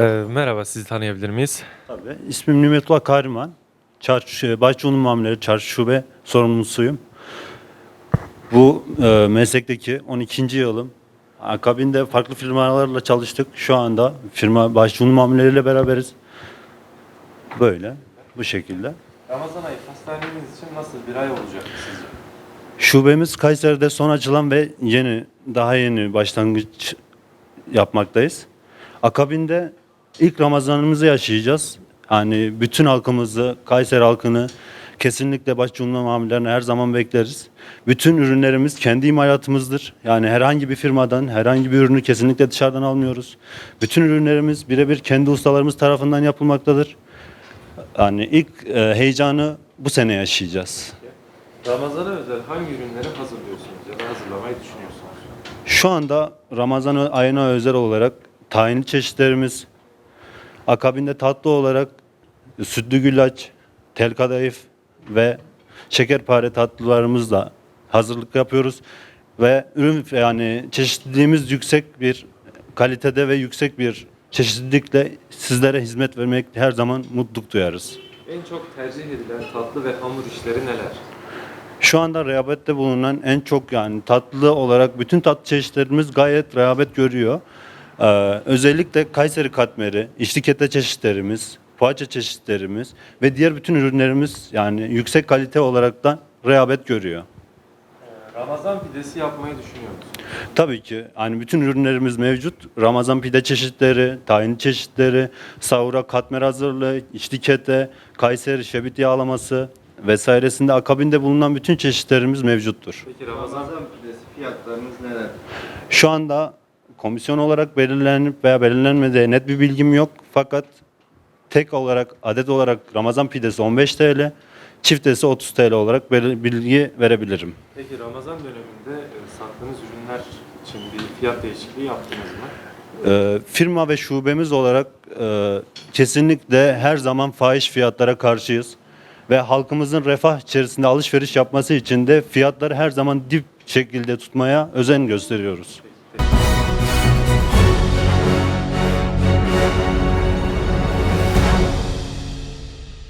Ee, merhaba, sizi tanıyabilir miyiz? Tabii. İsmim Nimetullah Kahraman. Çarşı, Bahçeoğlu Mamuleri Çarşı Şube sorumlusuyum. Bu e, meslekteki 12. yılım. Akabinde farklı firmalarla çalıştık. Şu anda firma Bahçeoğlu Mamuleri ile beraberiz. Böyle, bu şekilde. Ramazan ayı pastaneniz için nasıl bir ay olacak sizce? Şubemiz Kayseri'de son açılan ve yeni, daha yeni başlangıç yapmaktayız. Akabinde ilk Ramazanımızı yaşayacağız. Yani bütün halkımızı, Kayseri halkını kesinlikle başcumhuriyet mamullerine her zaman bekleriz. Bütün ürünlerimiz kendi imalatımızdır. Yani herhangi bir firmadan herhangi bir ürünü kesinlikle dışarıdan almıyoruz. Bütün ürünlerimiz birebir kendi ustalarımız tarafından yapılmaktadır. Yani ilk e, heyecanı bu sene yaşayacağız. Ramazan'a özel hangi ürünleri hazırlıyorsunuz ya da hazırlamayı düşünüyorsunuz? Şu anda Ramazan ayına özel olarak tahinli çeşitlerimiz, akabinde tatlı olarak sütlü güllaç, tel kadayıf ve şekerpare tatlılarımızla hazırlık yapıyoruz. Ve ürün yani çeşitliliğimiz yüksek bir kalitede ve yüksek bir çeşitlilikle sizlere hizmet vermek her zaman mutluluk duyarız. En çok tercih edilen tatlı ve hamur işleri neler? Şu anda rehabette bulunan en çok yani tatlı olarak bütün tatlı çeşitlerimiz gayet rehabet görüyor. Ee, özellikle Kayseri katmeri, içli ete çeşitlerimiz, poğaça çeşitlerimiz ve diğer bütün ürünlerimiz yani yüksek kalite olarak da rehabet görüyor. Ee, Ramazan pidesi yapmayı düşünüyor musunuz? Tabii ki hani bütün ürünlerimiz mevcut. Ramazan pide çeşitleri, tahin çeşitleri, sahura katmer hazırlığı, içli kete, Kayseri şebit yağlaması vesairesinde akabinde bulunan bütün çeşitlerimiz mevcuttur. Peki Ramazan pidesi fiyatlarınız neler? Şu anda komisyon olarak belirlenip veya belirlenmediği net bir bilgim yok. Fakat tek olarak adet olarak Ramazan pidesi 15 TL, çiftesi 30 TL olarak bilgi verebilirim. Peki Ramazan döneminde e, sattığınız ürünler için bir fiyat değişikliği yaptınız mı? Ee, firma ve şubemiz olarak e, kesinlikle her zaman fahiş fiyatlara karşıyız. Ve halkımızın refah içerisinde alışveriş yapması için de fiyatları her zaman dip şekilde tutmaya özen gösteriyoruz.